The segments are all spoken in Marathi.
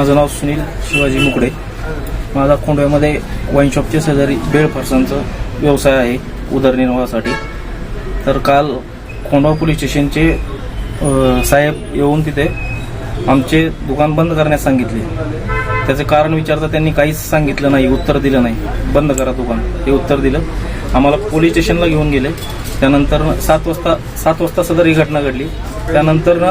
माझं नाव सुनील शिवाजी मुकडे. माझा खोंडव्यामध्ये वाईन शॉपचे शेजारी बेळ फरसांचा व्यवसाय आहे उदरनिर्वाहासाठी तर काल खोंडवा पोलीस स्टेशनचे साहेब येऊन तिथे आमचे दुकान बंद करण्यास सांगितले. त्याचे कारण विचारता त्यांनी काहीच सांगितलं नाही उत्तर दिलं नाही. बंद करा दुकान हे उत्तर दिलं. आम्हाला पोलीस स्टेशनला घेऊन गेले. त्यानंतर सात वाजता सात वाजता सदर ही घटना घडली. त्यानंतर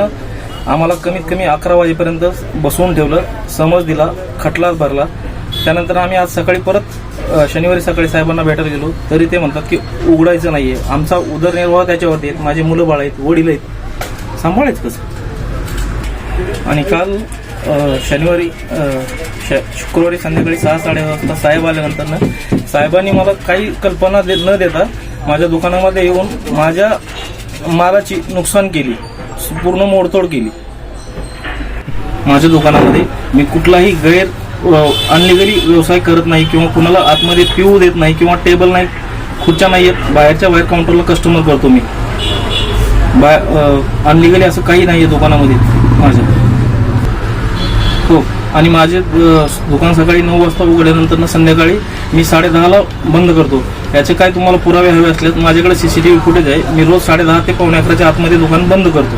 आम्हाला कमीत कमी अकरा वाजेपर्यंत बसवून ठेवलं समज दिला खटला भरला. त्यानंतर आम्ही आज सकाळी परत शनिवारी सकाळी साहेबांना भेटायला गेलो. तरी ते म्हणतात की उघडायचं नाहीये. आमचा उदरनिर्वाह त्याच्यावरती आहेत. माझे मुलं बाळ आहेत वडील आहेत. सांभाळायचं कसं? आणि काल शनिवारी श- शुक्रवारी संध्याकाळी सहा साडे वाजता साहेब आल्यानंतर साहेबांनी मला काही कल्पना दे- न देता माझ्या दुकानामध्ये येऊन माझ्या मालाची नुकसान केली. पूर्ण मोडतोड केली. माझ्या दुकानामध्ये मी कुठलाही गैर अनलिगली व्यवसाय करत नाही किंवा कुणाला आतमध्ये पिऊ देत नाही किंवा टेबल नाही खुर्च्या नाही आहेत बाहेरच्या बाहेर काउंटरला कस्टमर करतो मी. बाय अनलिगली असं काही नाही आहे दुकानामध्ये माझ्या. हो. आणि माझे दुकान सकाळी नऊ वाजता उघडल्यानंतर संध्याकाळी मी साडे दहाला बंद करतो. याचे काय तुम्हाला पुरावे हवे असल्यास माझ्याकडे C C T V footage आहे. मी रोज साडे दहा ते पावणे अकराच्या आतमध्ये दुकान बंद करतो.